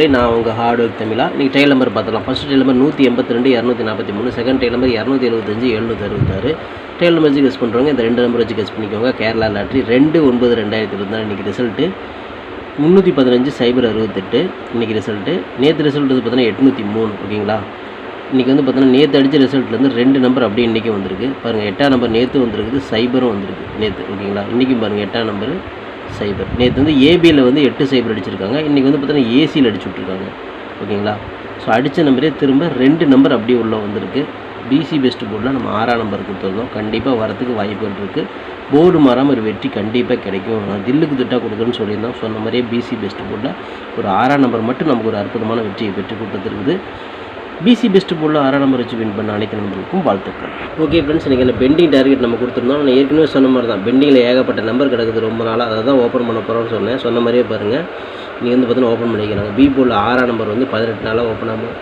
நண்பர்களே நான் உங்கள் ஹார்ட் ஒர்க் தமிழா நீங்கள் டைல் நம்பர் பார்த்துக்கலாம். ஃபஸ்ட் டைல் நம்பர் நூற்றி எண்பத்தி ரெண்டு இரநூத்தி நாற்பத்தி மூணு. செகண்ட் டைல் நம்பர் இரநூத்தி எழுபத்தஞ்சு எழுநூற்றி அறுபத்தாறு. டைல் நம்பர் வச்சு கெஸ் பண்ணுறவங்க இந்த ரெண்டு நம்பர் வச்சு கெஸ் பண்ணிக்கோங்க. கேரளா லாட்ரி ரெண்டு ஒன்பது ரெண்டாயிரத்தி இருபத்தாறு இன்றைக்கி ரிசல்ட்டு முந்நூற்றி பதினஞ்சு சைபர் அறுபத்தெட்டு. இன்றைக்கி ரிசல்ட்டு நேற்று ரிசல்ட் வந்து பார்த்தீங்கன்னா எட்நூற்றி மூணு. ஓகேங்களா இன்றைக்கி வந்து பார்த்தீங்கன்னா நேற்று அடித்த ரிசல்ட்லேருந்து ரெண்டு நம்பர் அப்படியே இன்றைக்கி வந்திருக்கு. பாருங்கள் எட்டாம் நம்பர் நேற்று வந்திருக்குது சைபரும் வந்திருக்கு நேற்று ஓகேங்களா இன்றைக்கும் பாருங்கள் எட்டாம் நம்பர் சைபர். நேற்று வந்து ஏபியில் வந்து எட்டு சைபர் அடிச்சிருக்காங்க. இன்றைக்கி வந்து பார்த்தீங்கன்னா ஏசியில் அடிச்சு விட்ருக்காங்க ஓகேங்களா? ஸோ அடித்த நம்பரே திரும்ப ரெண்டு நம்பர் அப்படியே உள்ளே வந்திருக்கு. பிசி பெஸ்ட் போர்டில் நம்ம ஆறாம் நம்பர் கொடுத்துருந்தோம். கண்டிப்பாக வரத்துக்கு வாய்ப்புகள் இருக்குது போர்டு மாறாமல் ஒரு வெற்றி கண்டிப்பாக கிடைக்கும். நான் தில்லுக்கு திட்டாக கொடுக்குறேன்னு சொல்லியிருந்தோம். சொன்ன மாதிரியே பிசி பெஸ்ட் போர்டில் ஒரு ஆறாம் நம்பர் மட்டும் நமக்கு ஒரு அற்புதமான வெற்றியை பெற்று கொடுத்துருக்குது. பிசி பெஸ்ட் போர்டில் ஆறாம் நம்பர் வச்சு வின் பண்ண அனைத்து நம்பருக்கும் வாழ்த்துக்கள். ஓகே ஃப்ரெண்ட்ஸ் இன்றைக்கி பெண்டிங் டார்கெட் நம்ம கொடுத்துருந்தோம். நான் ஏற்கனவே சொன்ன மாதிரி தான். பெண்டிங்கில் ஏகப்பட்ட நம்பர் கிடக்குது ரொம்ப நாளாக அதை தான் ஓப்பன் பண்ண போகிறோம்னு சொன்னேன். சொன்ன மாதிரியே பாருங்கள் நீங்கள் வந்து பார்த்தீங்கன்னா ஓப்பன் பண்ணிக்கிறாங்க. பி போர்டில் ஆறாம் நம்பர் வந்து பதினெட்டு நாளாக ஓப்பன் ஆகும்.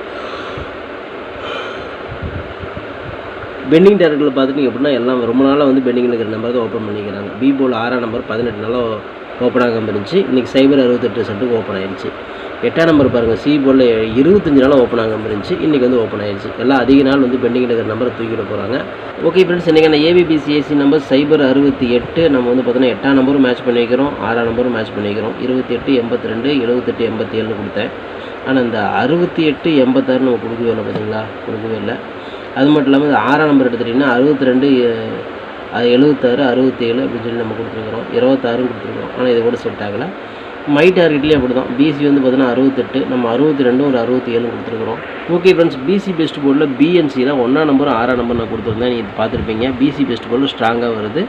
பெண்டிங் டார்கெட்டில் பார்த்துட்டு எப்படின்னா எல்லாம் ரொம்ப நாளாக வந்து பெண்டிங்கில் இருக்கிற நம்பர் தான் ஓப்பன் பண்ணிக்கிறாங்க. பி போல் ஆறாம் நம்பர் பதினெட்டு நாளாக ஓப்பன் ஆகாமல் இருந்துச்சு. இன்றைக்கி சைபர் அறுபத்தெட்டு சென்ட்டுக்கு ஓப்பன் ஆயிடுச்சு எட்டாம் நம்பர் பாருங்கள் சி போர்டில் இருபத்தஞ்சு நாள் ஓப்பன் ஆகாமல் இருந்துச்சு. இன்றைக்கி வந்து ஓப்பன் ஆயிடுச்சு. எல்லாம் அதிக நாள் வந்து பெண்டிங்கில் இருக்கிற நம்பரை தூக்கிட போகிறாங்க ஓகே ஃப்ரெண்ட்ஸ் இன்றைக்கி அந்த ஏபிபிசிஎஸ்சி நம்பர் சைபர் அறுபத்தி எட்டு நம்ம வந்து பார்த்தோன்னா எட்டாம் நம்பரும் மேட்ச் பண்ணிக்கிறோம் ஆறாம் நம்பரும் மேட்ச் பண்ணிக்கிறோம் இருபத்தி எட்டு எண்பத்தி ரெண்டு எழுபத்தெட்டு எண்பத்தி ஏழுன்னு கொடுத்தேன். ஆனால் இந்த அறுபத்தி எட்டு எண்பத்தாறு நம்ம கொடுக்கவே இல்லை பார்த்தீங்களா? கொடுக்கவே இல்லை. அது மட்டும் இல்லாமல் இந்த ஆறாம் நம்பர் எடுத்துட்டிங்கன்னா அறுபத்தி ரெண்டு அது எழுபத்தாறு அறுபத்தேழு அப்படின்னு சொல்லி நம்ம கொடுத்துருக்குறோம். இருபத்தாறு கொடுத்துருக்குறோம். ஆனால் இது கூட செட் ஆகலை. மை டார்கெட்லேயும் அப்படி தான் பிசி வந்து பார்த்தீங்கன்னா அறுபத்தெட்டு நம்ம அறுபத்தி ரெண்டு ஒரு அறுபத்தி ஏழு கொடுத்துருக்குறோம் ஓகே ஃப்ரெண்ட்ஸ் பிசி பெஸ்ட் போர்டில் பிஎன்சியில் ஒன்றாம் நம்பர் ஆறாம் நம்பர் நான் கொடுத்துருந்தேன். நீங்கள் பார்த்துருப்பீங்க. பிசி பெஸ்ட் போர்டில் ஸ்ட்ராங்காக வருது.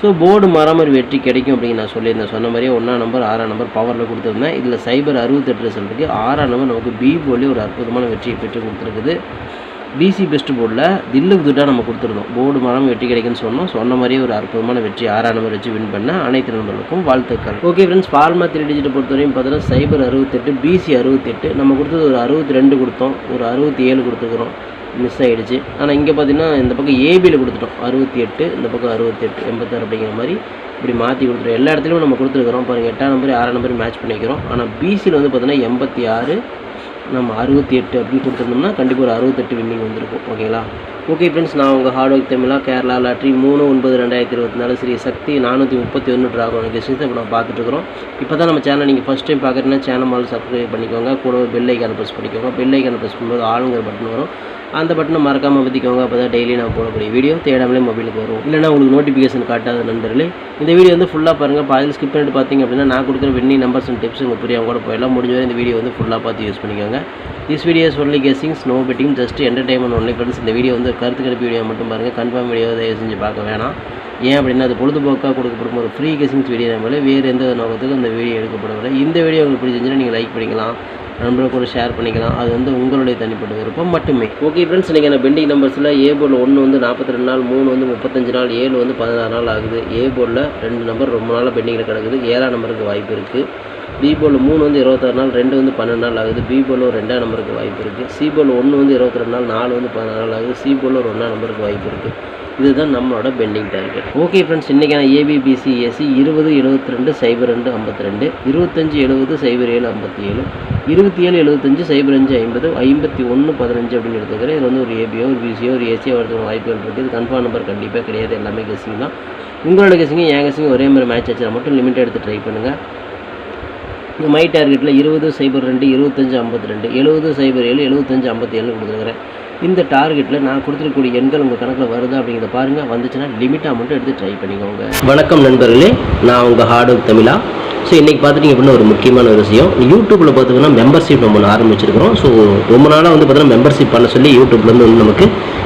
ஸோ போர்டு மாறாமல் வெற்றி கிடைக்கும் அப்படின்னு நான் சொல்லியிருந்தேன். சொன்ன மாதிரியே ஒன்றாம் நம்பர் ஆறாம் நம்பர் பவரில் கொடுத்துருந்தேன். இதில் சைபர் அறுபத்தெட்டு ரிசல்ட்டுக்கு ஆறாம் நம்பர் நமக்கு பி போர்ட்லேயே ஒரு அற்புதமான வெற்றியை பெற்று கொடுத்துருக்குது. பிசி பெஸ்ட் போர்டில் தில்லுக்கு துட்டாக நம்ம கொடுத்துருந்தோம் போர்டு மரம் வெற்றி கிடைக்குன்னு சொன்னோம். சொன்ன மாதிரியே ஒரு அற்புதமான வெற்றி ஆறாம் நம்பர் வச்சு வின் பண்ண அனைத்து நண்பர்களுக்கும் வாழ்த்துக்கள். ஓகே ஃப்ரெண்ட்ஸ் ஃபார்மா த்ரீ டிஜிட்டை பொறுத்தவரையும் பார்த்தீங்கன்னா சைபர் அறுபத்தெட்டு பிசி அறுபத்தெட்டு. நம்ம கொடுத்தது ஒரு அறுபத்தி ரெண்டு கொடுத்தோம். ஒரு அறுபத்தி ஏழு கொடுத்துருக்குறோம். மிஸ் ஆகிடுச்சு ஆனால் இங்கே பார்த்தீங்கன்னா இந்த பக்கம் ஏபியில் கொடுத்துட்டோம். அறுபத்தி எட்டு இந்த பக்கம் அறுபத்தி எட்டு எண்பத்தாறு அப்படிங்கிற மாதிரி இப்படி மாற்றி கொடுத்துருவோம் எல்லா இடத்துலையும் நம்ம கொடுத்துருக்குறோம். பாருங்கள் எட்டாம் நம்பர் ஆறாம் நம்பர் மேட்ச் பண்ணிக்கிறோம். ஆனால் பிசியில் வந்து பார்த்தீங்கன்னா எண்பத்தி ஆறு நம்ம அறுபத்தி எட்டு அப்படின்னு கொடுத்துருந்தோம்னா கண்டிப்பாக ஒரு அறுபத்தெட்டு வின்னிங் வந்திருக்கும் ஓகேங்களா ஓகே ஃப்ரெண்ட்ஸ் நான் உங்கள் ஹார்ட் ஒர்க் தமிழா கேரளா லாட்ரி மூணு ஒன்பது ரெண்டாயிரத்தி இருபத்தி நாலு ஸ்ரீ சக்தி நானூற்றி முப்பத்தி ஒன்று ட்ராகோன் கெஸ்டிங்ஸ் இப்போ நம்ம பார்த்துட்ருக்குறோம் இப்போ தான் நம்ம சேனல் நீங்கள் ஃபஸ்ட் டைம் பார்க்குறீங்கன்னா சேனல் மாதிரி சப்ஸ்கிரைப் பண்ணிக்கோங்க. கூட ஒரு பெல் ஐக்கான ப்ரெஸ் பண்ணிக்கோங்க. பெல் ஐக்கான ப்ரெஸ் பண்ணும்போது ஆளுங்கிற பட்டன் வரும். அந்த பட்டனை மறக்காமல் பற்றிக்கோங்க அப்போ தான் டெய்லி நான் போடக்கூடிய வீடியோ தேடாமலே மொபைலுக்கு வரும். இல்லைனா உங்களுக்கு நோட்டிஃபிகேஷன் காட்டாத நண்பர்களே இந்த வீடியோ வந்து ஃபுல்லாக பாருங்கள் பாதியில் ஸ்கிப் பண்ணிட்டு பார்த்தீங்க அப்படின்னா நான் கொடுக்குற வெண்ணி நம்பர்ஸ் அண்ட் டிப்ஸ் உங்கள் புரியாமல் கூட போயிடலாம். முடிஞ்ச வரை இந்த வீடியோ வந்து ஃபுல்லாக பார்த்து யூஸ் பண்ணிக்கோங்க. This videos only guessings no betting just entertainment only friends இந்த வீடியோ வந்து கருத்து கணிப்பு வீடியோ மட்டும் பாருங்கள் கன்ஃபார்ம் வீடியோ தயவு செஞ்சு பார்க்க வேணாம். ஏன் அப்படின்னா அது பொழுதுபோக்காக கொடுக்கப்படும் ஒரு ஃப்ரீ கெசிங்ஸ் வீடியோ நம்மளே வேறு எந்த நோக்கத்துக்கும் அந்த வீடியோ எடுக்கப்படவில்லை. இந்த வீடியோ உங்களுக்கு பிடிச்சிருந்துச்சுன்னா நீங்கள் லைக் பண்ணிக்கலாம். நண்பர்கள் கூட ஷேர் பண்ணிக்கலாம். அது வந்து உங்களுடைய தனிப்பட்ட விருப்பம். மட்டுமே. ஓகே ஃப்ரெண்ட்ஸ் இன்றைக்கி நான் பெண்டிங் நம்பர்ஸில் ஏ போர்டில் ஒன்று வந்து நாற்பத்தி ரெண்டு நாள் மூணு வந்து முப்பத்தஞ்சு நாள் ஏழு வந்து பதினாறு நாள் ஆகுது. ஏ போர்டில் ரெண்டு நம்பர் ரொம்ப நாளாக பெண்டிங்கில் கிடக்குது. ஏழாம் நம்பருக்கு வாய்ப்பு இருக்குது பி போர்டில் மூணு வந்து இருபத்தாறு நாள் ரெண்டு வந்து பன்னெண்டு நாள் ஆகுது. பி போர்டில் ஒரு ரெண்டாம் நம்பருக்கு வாய்ப்பு இருக்குது சி போர்டில் ஒன்று வந்து இருபத்தி ரெண்டு நாள் நாலு வந்து பதினாறு நாள் ஆகுது. சி போர்டில் ஒரு ஒன்றாம் நம்பருக்கு வாய்ப்பு இருக்குது இதுதான் நம்மளோட பெண்டிங் டார்கெட் ஓகே ஃப்ரெண்ட்ஸ் இன்றைக்கான ஏபிபிசி ஏசி இருபது எழுபத்தி ரெண்டு சைபர் ரெண்டு ஐம்பத்தி ரெண்டு இருபத்தஞ்சு எழுபது சைபர் ஏழு ஐம்பத்தி ஏழு இருபத்தி ஏழு எழுபத்தஞ்சு சைபர் அஞ்சு ஐம்பது ஐம்பத்தி ஒன்று பதினஞ்சு அப்படின்னு எடுத்துக்கிறேன். இது வந்து ஒரு ஏபியோ ஒரு பிசியோ ஒரு ஏசியோ வரதுக்கு வாய்ப்புகள் இருக்குது இது கன்ஃபார்ம் நம்பர் கண்டிப்பாக கிடையாது. எல்லாமே கெஸிங் தான். உங்களோட கெஸிங்க என் கெஸிங் ஒரே மாதிரி மேட்ச் ஆச்சுன்னா மட்டும் லிமிட் எடுத்து ட்ரை பண்ணுங்கள் மை டார்கெட்டில் இருபது சைபர் ரெண்டு இருபத்தஞ்சு ஐம்பத்தி ரெண்டு எழுபது சைபர் ஏழு எழுபத்தஞ்சு ஐம்பத்தி ஏழு கொடுத்துருக்குறேன். இந்த டார்கெட்டில் நான் கொடுத்துருக்கக்கூடிய எண்கள் உங்கள் கணக்கில் வருதா அப்படிங்கிறத பாருங்கள் வந்துச்சுன்னா லிமிட்டாக மட்டும் எடுத்து ட்ரை பண்ணிக்கோங்க. வணக்கம் நண்பர்களே நான் உங்கள் ஹார்ட் ஒர்க் தமிழா. ஸோ இன்றைக்கி பார்த்துட்டிங்க அப்படின்னா ஒரு முக்கியமான ஒரு விஷயம். யூடியூப்பில் பார்த்தீங்கன்னா மெம்பர்ஷிப் நம்ம ஒன்று ஆரம்பிச்சிருக்கிறோம். ஸோ ரொம்ப நாளாக வந்து பார்த்தீங்கன்னா மெம்பர்ஷிப் பண்ண சொல்லி யூடியூப்லேருந்து வந்து நமக்கு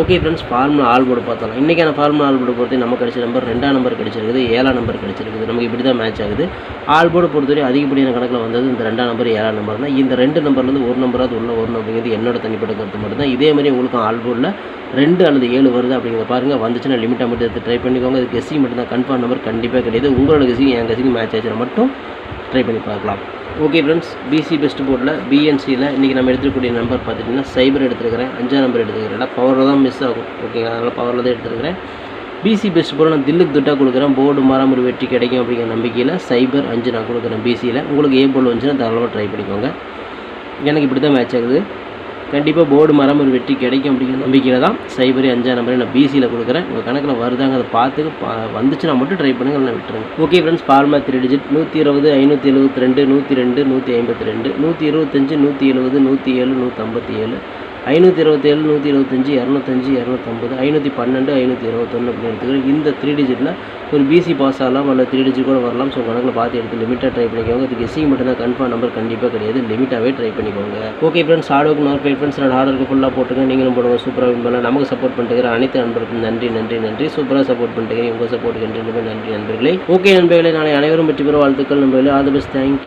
Okay friends formula all board பார்த்தோம் இன்றைக்கான ஃபார்முலா ஆல் போர்டு பொறுத்து நம்ம கிடைச்ச நம்பர் ரெண்டாம் நம்பர் கிடச்சிருக்குது ஏழாம் நம்பர் கிடைச்சிருக்குது. நமக்கு இப்படி தான் மேட்ச் ஆகுது. ஆல் போர்டு பொறுத்தவரை அதிகப்படியான கணக்கில் வந்தது இந்த ரெண்டாம் நம்பர் ஏழாம் நம்பர் தான். இந்த ரெண்டு நம்பர்லேருந்து ஒரு நம்பராவது உள்ள ஒரு அப்படிங்கிறது என்னோட தனிப்பட்ட கருத்து மட்டும்தான். இதே மாதிரி உங்களுக்கும் ஆல் போர்டில் ரெண்டு அல்லது ஏழு வருது அப்படிங்கிறத பாருங்கள் வந்துச்சுன்னா லிமிட்டாக மட்டும் எடுத்து ட்ரை பண்ணிக்கோங்க. இது கெஸ்ஸிங் மட்டும் தான் கன்ஃபார்ம் நம்பர் கண்டிப்பாக கிடையாது. உங்களோட கெஸ்ஸிங் என் கெஸ்ஸிங் மேட்ச் ஆச்சுன்னா மட்டும் ட்ரை பண்ணி பார்க்கலாம். ஓகே ஃப்ரெண்ட்ஸ் பிசி பெஸ்ட் போர்டில் பிஎன்சியில் இன்றைக்கி நம்ம எடுத்துக்கூடிய நம்பர் பார்த்துட்டிங்கன்னா சைபர் எடுத்துருக்கிறேன் அஞ்சாம் நம்பர் எடுத்துக்கிறேன் பவரில் தான் மிஸ் ஆகும். ஓகேங்களா அதனால் பவரில் தான் எடுத்துருக்கிறேன். பிசி பெஸ்ட் போர்டு நான் தில்லுக்கு துட்டாக கொடுக்குறேன் போர்டு மரம் ஒரு வெற்றி கிடைக்கும் அப்படிங்கிற நம்பிக்கையில் சைபர் அஞ்சு நான் கொடுக்குறேன் பிசியில் உங்களுக்கு ஏ போர்டு வந்துச்சுன்னா தாராளமாக ட்ரை பண்ணிக்கோங்க. எனக்கு இப்படி தான் மேட்ச் ஆகுது. கண்டிப்பாக போர்டு மரம் ஒரு வெற்றி கிடைக்கும் அப்படிங்கிற நம்பிக்கையில் தான் சைபரி அஞ்சாம் நம்பரை நான் பிசியில் கொடுக்குறேன். உங்கள் கணக்கில் வருதாங்க அதை பார்த்து வந்துச்சுன்னா மட்டும் ட்ரை பண்ணுங்க நான் விட்டுருங்க. Okay friends formula three digit நூற்றி இருபது ஐநூற்றி எழுபத்தி ரெண்டு நூற்றி ரெண்டு நூற்றி ஐம்பத்தி ரெண்டு நூற்றி இருபத்தஞ்சு நூற்றி எழுபது நூற்றி ஏழு நூற்றம்பத்தி ஏழு. ஐநூற்றி இருபத்தேழு நூற்றி இருபத்தஞ்சி இரநூத்தஞ்சு இரநூத்தம்பது ஐநூற்றி பன்னெண்டு ஐநூற்றி இருபத்தொன்று அப்படின்னு எடுத்துக்கிறேன். இந்த த்ரீ டிஜிட்டில் ஒரு பிசி பாஸ் ஆகலாம் அல்ல த்ரீ டிஜிட் கூட வரலாம். ஸோ கணக்கில் பார்த்து எடுத்து லிமிட்டாக ட்ரை பண்ணிக்கோங்க. இதுக்கு எஸ்சி மட்டும்தான் கன்ஃபார்ம் நம்பர் கண்டிப்பாக கிடையாது. லிமிட்டாகவே ட்ரை பண்ணிக்கோங்க. ஓகே ஃப்ரெண்ட்ஸ் ஹார்டுக்கு நார் ஃபைவ் ஃப்ரெண்ட்ஸ் நான் ஆர்டருக்கு ஃபுல்லாக போட்டுங்க நீங்களும் போடுங்க. சூப்பராக வின் பண்ணலாம். நமக்கு சப்போர்ட் பண்ணிட்டு அனைத்து நண்பர்களுக்கும் நன்றி நன்றி நன்றி. சூப்பராக சப்போர்ட் பண்ணிட்டு உங்கள் சப்போர்ட் நன்றி நன்றி நண்பர்களே. ஓகே நண்பர்களே. நாளை அனைவரும் வெற்றி பெற வாழ்த்துக்கள் நண்பர்களே. All the best thank you